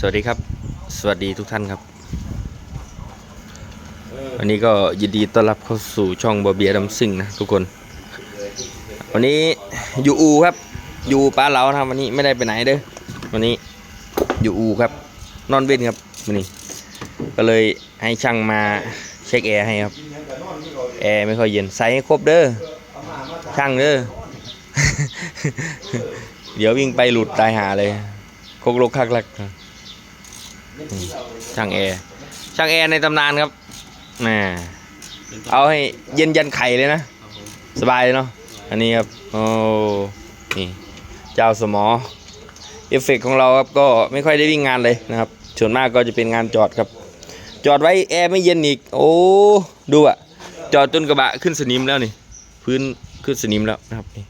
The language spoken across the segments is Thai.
สวัสดีครับ สวัสดีทุกท่านครับ วันนี้ก็ยินดีต้อนรับเข้าสู่ช่องบอเบียดำซิ่งนะทุกคน วันนี้อยู่อูครับ อยู่ป้าเหลานะครับวันนี้ไม่ได้ไปไหนเด้อ วันนี้อยู่อูครับ นอนเว้นครับวันนี้ ก็เลยให้ช่างมาเช็คแอร์ให้ครับ แอร์ไม่ค่อยเย็นใส่ให้ครบเด้อ ช่างเด้อ เดี๋ยววิ่งไปหลุดตายหาเลยโคกโลกคักลัก ช่างแอร์ช่างแอร์ในตำนานครับแหมเอาให้เย็นยันไข่เลยนะ สบายเลยเนาะอันนี้ครับโอ้นี่เจ้าสมอเอฟเฟกต์ของเราครับก็ไม่ค่อยได้วิ่งงานเลยนะครับส่วนมากก็จะเป็นงานจอดครับ จอดไว้แอร์ไม่เย็นอีก โอ้ดูอะจอดจนกระบะขึ้นสนิมแล้วนี่ พื้นขึ้นสนิมแล้วนะครับนี่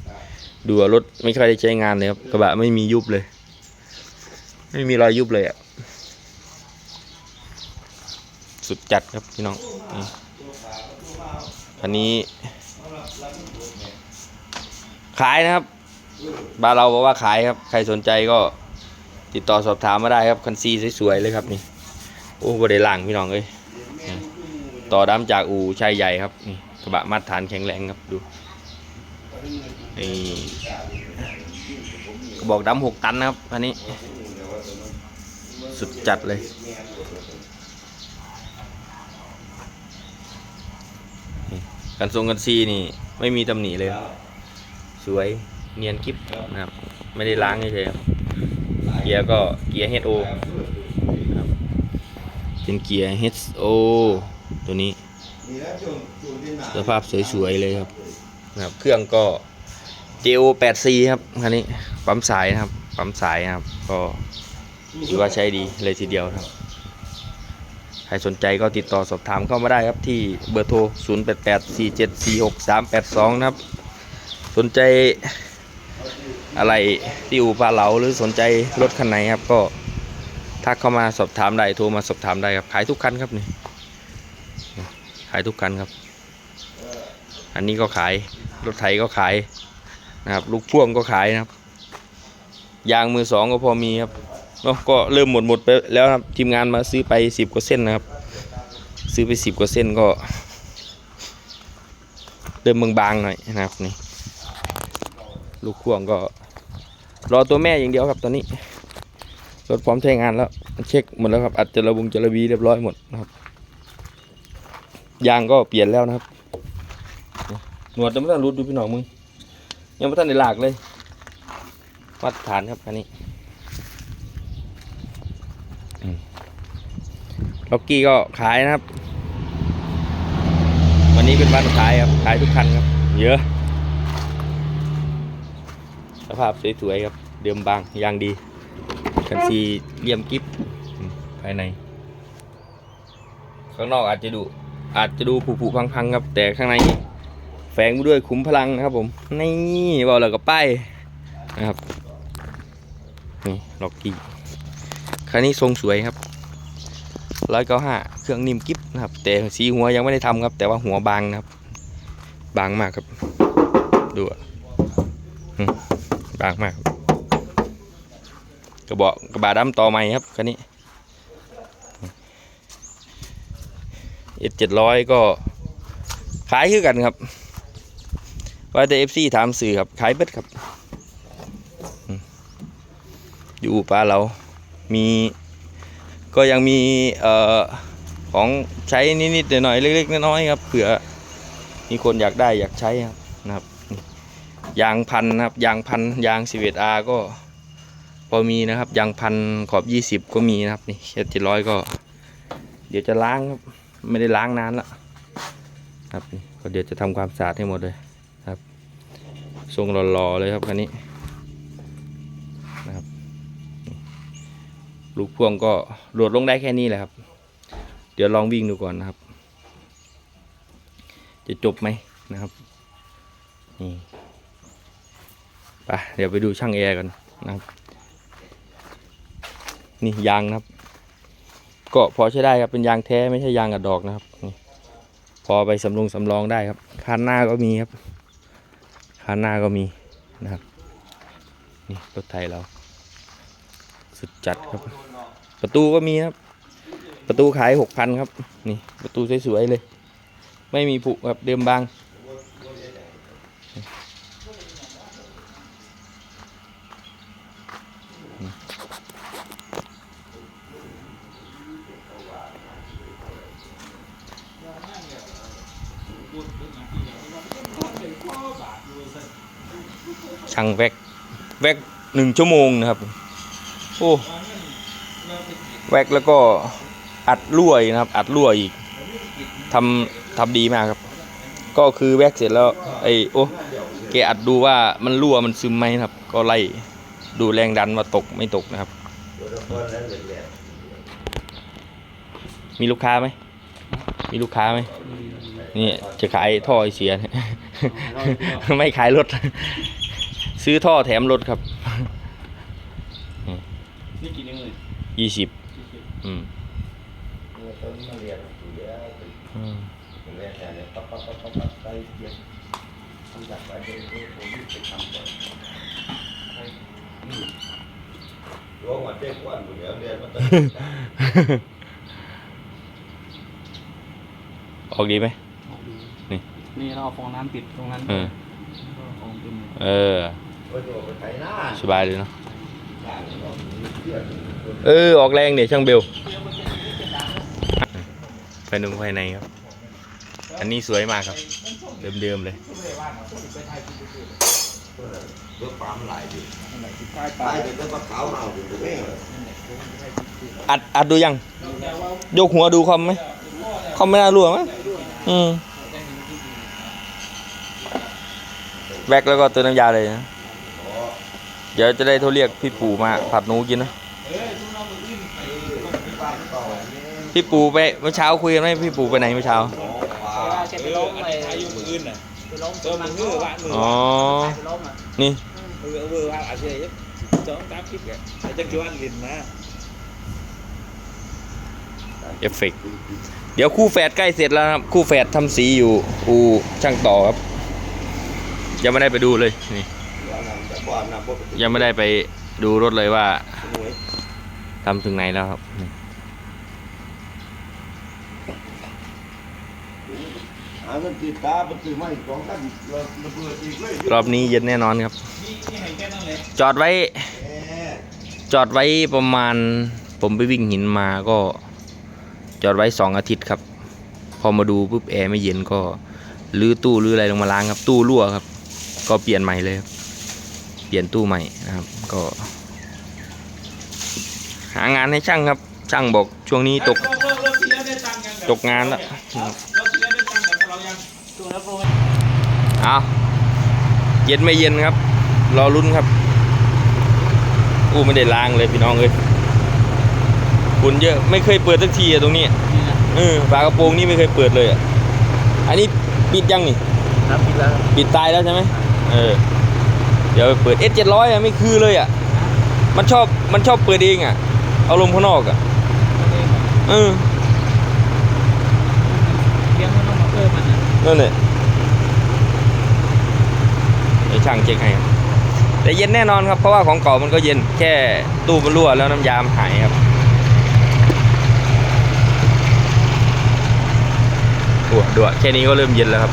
ดูรถไม่ค่อยได้ใช้งานเลยครับกระบะไม่มียุบเลย ไม่มีรอยยุบเลยอะ สุดจัดครับพี่น้องอันนี้ ขายนะครับบ้านเราบอกว่าขายครับ ใครสนใจก็ติดต่อสอบถามมาได้ครับ คันซีสวยๆเลยครับนี่ โอ้บไดล่างพี่น้องเอ้ยต่อดำจากอู่ชายใหญ่ครับนี่กระบะมาตรฐานแข็งแรงครับดูนี่กระบอกดำหกตันนะครับอันนี้ สุดจัดเลย กันทรงกันซีนี่ ไม่มีตำหนิเลยครับสวยเนียนกิ๊บนะครับ ไม่ได้ล้างเฉยๆครับ เกียร์ก็เกียร์ HO ครับเป็นเกียร์ HO ตัวนี้ สภาพสวยๆเลยครับนะครับ เครื่องก็ JO 8 C ครับคันนี้ปั๊มสายนะครับปั๊มสายนะครับ ก็ถือว่าใช้ดีเลยทีเดียวครับ ใครสนใจก็ติดต่อสอบถามเข้ามาได้ครับที่เบอร์โทร 0 8 8 4 7 4 6 3 8 2 นะครับ สนใจอะไรที่อู่ปลาเหลาหรือสนใจรถคันไหนครับ ก็ทักเข้ามาสอบถามได้โทรมาสอบถามได้ครับขายทุกคันครับนี่ขายทุกคันครับ อันนี้ก็ขายรถไถก็ขายนะครับ ลูกพ่วงก็ขายนะครับ ยางมือสองก็พอมีครับ เนาะก็เริ่มหมดหมดไปแล้วครับทีมงานมาซื้อไปสิบกว่าเส้นนะครับ ซื้อไปสิบกว่าเส้นก็เริ่มบางๆหน่อยนะครับนี่ลูกพ่วงก็รอตัวแม่อย่างเดียวครับตอนนี้รถพร้อมใช้งานแล้ว เช็คหมดแล้วครับ อัดจระบงจระบีเรียบร้อยหมดนะครับยางก็เปลี่ยนแล้วนะครับ หนวดยังไม่ทันรุดดูพี่น้องมึง ยังไม่ทันได้ลากเลยมาตรฐานครับอันนี้อืม ล็อกกี้ก็ขายนะครับ วันนี้เป็นวันขายครับ ขายทุกคันครับ เยอะ สภาพสวยๆครับ เดิมบางยางดีคันซีเลี่ยมกิฟภายใน ข้างนอกอาจจะดู อาจจะดูผุๆพังๆครับ แต่ข้างในแฝงไปด้วยขุมพลังนะครับผม นี่บอกเลยกับป้ายนะครับ นี่ล็อกกี้คันนี้ทรงสวยครับ ร้อยเก้าห้าเครื่องนิ่มกิฟนะครับ แต่สีหัวยังไม่ได้ทำครับ แต่ว่าหัวบางนะครับ บางมากครับ ดูอะบางมาก กระบอกกระบะดำต่อใหม่ครับคันนี้เอเจ็ดร้อยก็ขายคือกันครับ ว่าแต่เอฟซีถามสื่อครับขายเบิดครับ อยู่ปลาเรามี ก็ยังมีออของใช้นิดๆหน่อยๆเล็กๆน้อยๆครับเผื่อมีคนอยากได้อยากใช้ครับนะครับยางพันนะครับยางพันยางสิเวตอาก็พอมีนะครับยางพันขอบยี่สิบก็มีนะครับนี่เจ็ดร้อยก็ เดี๋ยวจะล้างครับไม่ได้ล้างนานแล้วครับก็เดี๋ยวจะทำความสะอาดให้หมดเลยครับทรงหล่อๆเลยครับคันนี้นะครับนี่ ลูกพ่วงก็โหลดลงได้แค่นี้แหละครับ เดี๋ยวลองวิ่งดูก่อนนะครับ จะจบไหมนะครับนี่ไปเดี๋ยวไปดูช่างแอร์กันนะครับ นี่ยางนะครับ ก็พอใช้ได้ครับเป็นยางแท้ไม่ใช่ยางกระดอกนะครับนี่พอไปสำรองสำรองได้ครับคานหน้าก็มีครับคานหน้าก็มีนะครับ นี่รถไทยเรา สุดจัดครับ ประตูก็มีครับ ประตูขายหกพันครับ นี่ ประตูสวยๆเลย ไม่มีผุครับเดิมบาง ช่างแวกแวกหนึ่งชั่วโมงนะครับ โอ้ แวกแล้วก็อัดรั่วนะครับ อัดรั่วอีกทำทำดีมากครับ ก็คือแวกเสร็จแล้วไอ้โอ้แกอัดดูว่ามันรั่วมันซึมไหมครับ ก็ไล่ดูแรงดันว่าตกไม่ตกนะครับ มีลูกค้าไหม มีลูกค้าไหมนี่จะขายท่อไอเสีย ไม่ขายรถ ซื้อท่อแถมรถครับ นี่กี่นิ้วเล ยยี่สิบอืมอืมออกดีไหมนี่นี่เราเอาฟองน้ำติดตรงนั้นเออฟองเต็มเลยเออสบายเลยเนาะ เออ ออกแรงเดี๋ยช่างเบลไปดูภายในครับ อันนี้สวยมากครับ เดิมๆเลยเพื่อความหลายดิใต้ปตาลยยแต่ก็ขาวเอาถึงตัวเองอัดอัดดูยัง ยกหัวดูคอมไหมคอมไม่น่ารั่วมั้งอืมแบกแล้วก็ติมน้ำยาเลยนะ เดี๋ยวจะได้โทรเรียกพี่ปู่มาผัดหนูกินนะพี่ปู่ไปเมื่อเช้าคุยกันไหมพี่ปู่ไปไหนเมื่อเช้าแกไปล้มไปอายุมืออื่นน่ะไปล้มตัวมันเงือวะมืออ๋อไปล้มอะนี่เออเออว่าอาเซียนสองสามคลิปแกไอ้จังจวนลินนะเอฟเฟกต์เดี๋ยวคู่แฝดใกล้เสร็จแล้วครับ คู่แฝดทำสีอยู่อูช่างต่อครับ ยังไม่ได้ไปดูเลยนี่ ยังไม่ได้ไปดูรถเลยว่าทำถึงไหนแล้วครับนี่หาเงินติดตาไปซื้อไม้สองกันระเบิดอีกเลยรอบนี้เย็นแน่นอนครับนี่นี่ให้แค่นั้นเลยจอดไว้ แหมจอดไว้ประมาณ ผมไปวิ่งหินมาก็ จอดไว้สองอาทิตย์ครับ พอมาดูปุ๊บแอร์ไม่เย็นก็รื้อตู้รื้ออะไรลงมาล้างครับ ตู้รั่วครับ ก็เปลี่ยนใหม่เลยครับ เปลี่ยนตู้ใหม่นะครับ ก็ หางานให้ช่างครับ ช่างบอกช่วงนี้ตกรอบรอบรอบที่แล้วได้ตังค์กันตกงานแล้วรอบที่แล้วได้ตังค์กับเรายังตัวแล้วโปรเอาเย็นไม่เย็นครับ รอลุ้นครับ อู้ไม่ได้ล้างเลยพี่น้องเลยฝุ่นเยอะไม่เคยเปิดสักทีอะตรงนี้นี่นะเออฝากระโปรงนี่ไม่เคยเปิดเลยอะอันนี้ปิดยังนี่ครับปิดแล้วปิดตายแล้วใช่ไหมเออเดี๋ยวไปเปิดเอสเจ็ดร้อยอะไม่คือเลยอะ มันชอบมันชอบเปิดเองอะ เอาลมข้างนอกอะเออเลี้ยงมันต้องมาเพิ่มมันนะนั่นแหละไอ้ช่างเช็คให้ครับแต่เย็นแน่นอนครับเพราะว่าของเก่ามันก็เย็นแค่ตู้มันรั่วแล้วน้ำยามนหายครับโอ้ดูอะแค่นี้ก็เริ่มเย็นแล้วครับ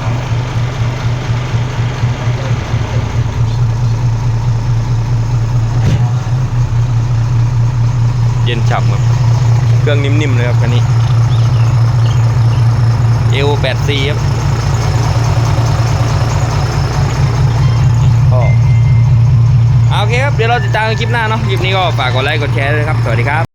เย็นฉ่ำครับ เครื่องนิ่มๆเลยครับคันนี้เอวแปดสี่ครับก็โอเคครับ เดี๋ยวเราติดตามคลิปหน้าเนาะ คลิปนี้ก็ฝากกดไลค์ กดแชร์ด้วยครับ สวัสดีครับ